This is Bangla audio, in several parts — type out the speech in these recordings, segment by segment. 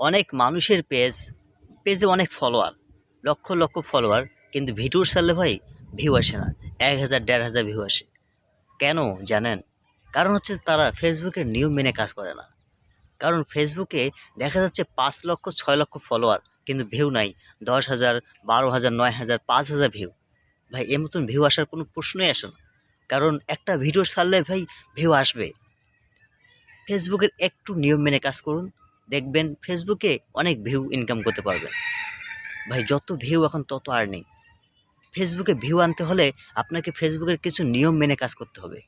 অনেক মানুষের পেজ পেজে অনেক ফলোয়ার লক্ষ লক্ষ ফলোয়ার কিন্তু ভিডিও ছাড়লে ভাই ভিউ আসে না, এক হাজার, দেড় হাজার ভিউ আসে। কেন জানেন? কারণ হচ্ছে তারা ফেসবুকের নিয়ম মেনে কাজ করে না। কারণ ফেসবুকে দেখা যাচ্ছে পাঁচ লক্ষ, ছয় লক্ষ ফলোয়ার কিন্তু ভিউ নাই, দশ হাজার, বারো হাজার, নয় হাজার, পাঁচ হাজার ভিউ ভাই এর মতন ভিউ আসার কোনো প্রশ্নই আসে না। কারণ একটা ভিডিও ছাড়লে ভাই ভিউ আসবে। ফেসবুকের একটু নিয়ম মেনে কাজ করুন দেখবেন ফেসবুকে অনেক ভিউ ইনকাম করতে পারবেন। ভাই, যত ভিউ এখন তত আর নেই। ফেসবুকে ভিউ আনতে হলে আপনাকে ফেসবুকের কিছু নিয়ম মেনে কাজ করতে হবে।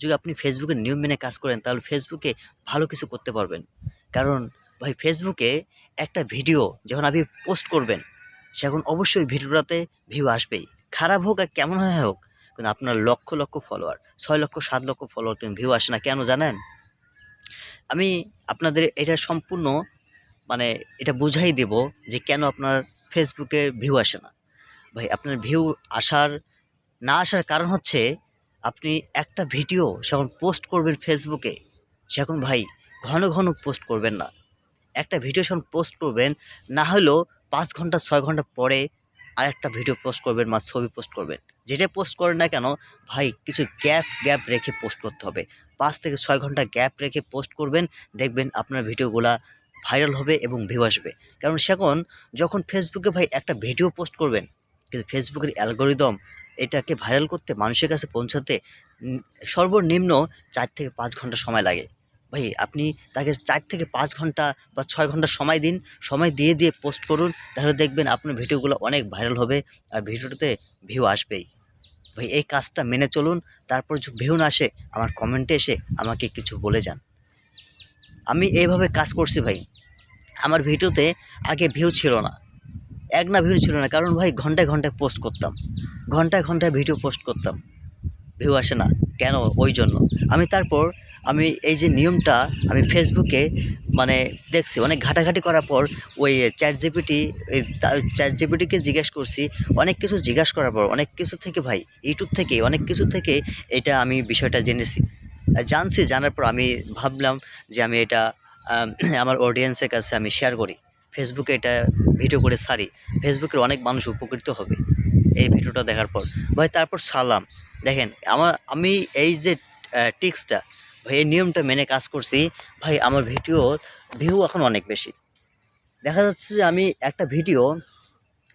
যদি আপনি ফেসবুকের নিয়ম মেনে কাজ করেন, তাহলে ফেসবুকে ভালো কিছু করতে পারবেন। কারণ, ভাই ফেসবুকে একটা ভিডিও যখন আপনি পোস্ট করবেন সেখন অবশ্যই ভিডিওটাতে ভিউ আসবেই। খারাপ হোক আর কেমন হয় হোক, কিন্তু আপনার লক্ষ লক্ষ ফলোয়ার ছয় লক্ষ, সাত লক্ষ ফলোয়ার কিন্তু ভিউ আসে না। কেন জানেন? আমি আপনাদের এটা সম্পূর্ণ মানে এটা বুঝাই দেব যে কেন আপনার ফেসবুকে ভিউ আসে না। ভাই, আপনার ভিউ আসার, না আসার কারণ হচ্ছে আপনি একটা ভিডিও যখন পোস্ট করবেন ফেসবুকে সেখন ভাই ঘন ঘন পোস্ট করবেন না। একটা ভিডিও যখন পোস্ট করবেন, না হলেও পাঁচ ঘণ্টা, ছয় ঘণ্টা পরে আর একটা ভিডিও পোস্ট করবেন বা ছবি পোস্ট করবেন। যেটা পোস্ট করেন না কেন, ভাই, কিছু গ্যাপ গ্যাপ রেখে পোস্ট করতে হবে। পাঁচ থেকে ছয় ঘণ্টা গ্যাপ রেখে পোস্ট করবেন, দেখবেন আপনার ভিডিওগুলা ভাইরাল হবে এবং ভিউ আসবে। কারণ সেখন যখন ফেসবুকে ভাই একটা ভিডিও পোস্ট করবেন, কিন্তু ফেসবুকের অ্যালগোরিদম এটাকে ভাইরাল করতে মানুষের কাছে পৌঁছাতে সর্বনিম্ন চার থেকে পাঁচ ঘণ্টা সময় লাগে। ভাই, আপনি তাকে চার থেকে পাঁচ ঘণ্টা বা ছয় ঘণ্টা সময় দিন, সময় দিয়ে দিয়ে পোস্ট করুন, তাহলে দেখবেন আপনার ভিডিওগুলো অনেক ভাইরাল হবে আর ভিডিওটাতে ভিউ আসবেই। ভাই, এই কাজটা মেনে চলুন, তারপর ভিউ না আসে, আমার কমেন্টে এসে আমাকে কিছু বলে যান। আমি এইভাবে কাজ করছি ভাই। আমার ভিডিওতে আগে ভিউ ছিল না। এক না ভিউ ছিল না, কারণ ভাই, ঘন্টায় ঘন্টায় পোস্ট করতাম। ঘন্টায় ঘন্টায় ভিডিও পোস্ট করতাম। ভিউ আসে না। কেন? ওই জন্য। আমি তারপর আমি এই যে নিয়মটা আমি ফেসবুকে মানে দেখছি, অনেক ঘাটাঘাটি করার পর ওই চ্যাট জিপিটি চ্যাট জিপিটিকে জিজ্ঞেস করছি, অনেক কিছু জিজ্ঞেস করার পর, অনেক কিছু থেকে ভাই ইউটিউব থেকে, অনেক কিছু থেকে এটা আমি বিষয়টা জেনেছি। জানছি, জানার পর আমি ভাবলাম যে আমি এটা আমার অডিয়েন্সের কাছে আমি শেয়ার করি। ফেসবুকে এটা ভিডিও করে ছাড়ি। ফেসবুকের অনেক মানুষ উপকৃত হবে এই ভিডিওটা দেখার পর। ভাই, তারপর সালাম। দেখেন আমার আমি এই যে টিক্সটা ভাই, এই নিয়মটা মেনে কাজ করছি। ভাই, আমার ভিডিও ভিউ এখন অনেক বেশি। দেখা যাচ্ছে যে আমি একটা ভিডিও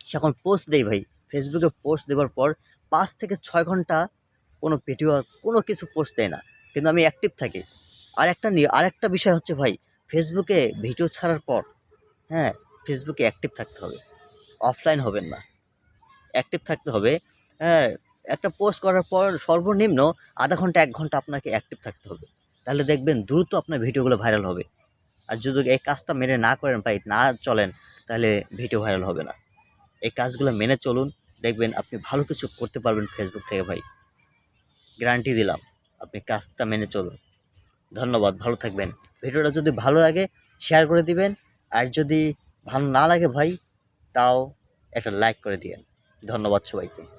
সে এখন পোস্ট দেই ভাই। ফেসবুকে পোস্ট দেওয়ার পর পাঁচ থেকে ছয় ঘণ্টা কোনো ভিডিও কোনো কিছু পোস্ট দেয় না। কিন্তু আমি অ্যাক্টিভ থাকি। আর একটা নিয়ে আরেকটা বিষয় হচ্ছে ভাই ফেসবুকে ভিডিও ছাড়ার পর হ্যাঁ ফেসবুকে অ্যাক্টিভ থাকতে হবে। অফলাইন হবেন না। অ্যাক্টিভ থাকতে হবে। হ্যাঁ একটা পোস্ট করার পর সর্বনিম্ন আধা ঘণ্টা, এক ঘণ্টা আপনাকে অ্যাক্টিভ থাকতে হবে। তাহলে দেখবেন দ্রুত আপনার ভিডিওগুলো ভাইরাল হবে। আর যদি এই কাজটা মেনে না করেন ভাই না চলেন, তাহলে ভিডিও ভাইরাল হবে না। এই কাজগুলো মেনে চলুন, দেখবেন আপনি ভালো কিছু করতে পারবেন ফেসবুক থেকে ভাই। গ্যারান্টি দিলাম, আপনি কাজটা মেনে চলুন। ধন্যবাদ, ভালো থাকবেন। ভিডিওটা যদি ভালো লাগে শেয়ার করে দিবেন। আর যদি ভালো না লাগে ভাই, তাও একটা লাইক করে দিবেন ধন্যবাদ সবাইকে।